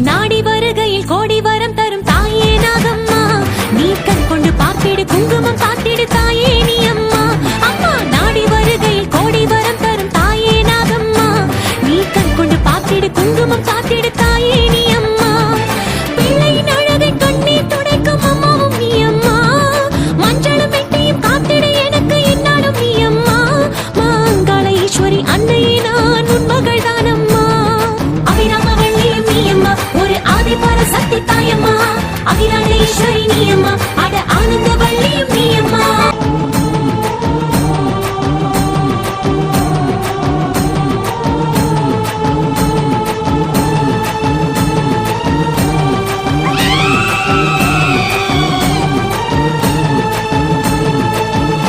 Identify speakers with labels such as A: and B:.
A: நாடி வருகையில் తాయమ్మ అఖిలాండేశ్వరి నీయమ్మ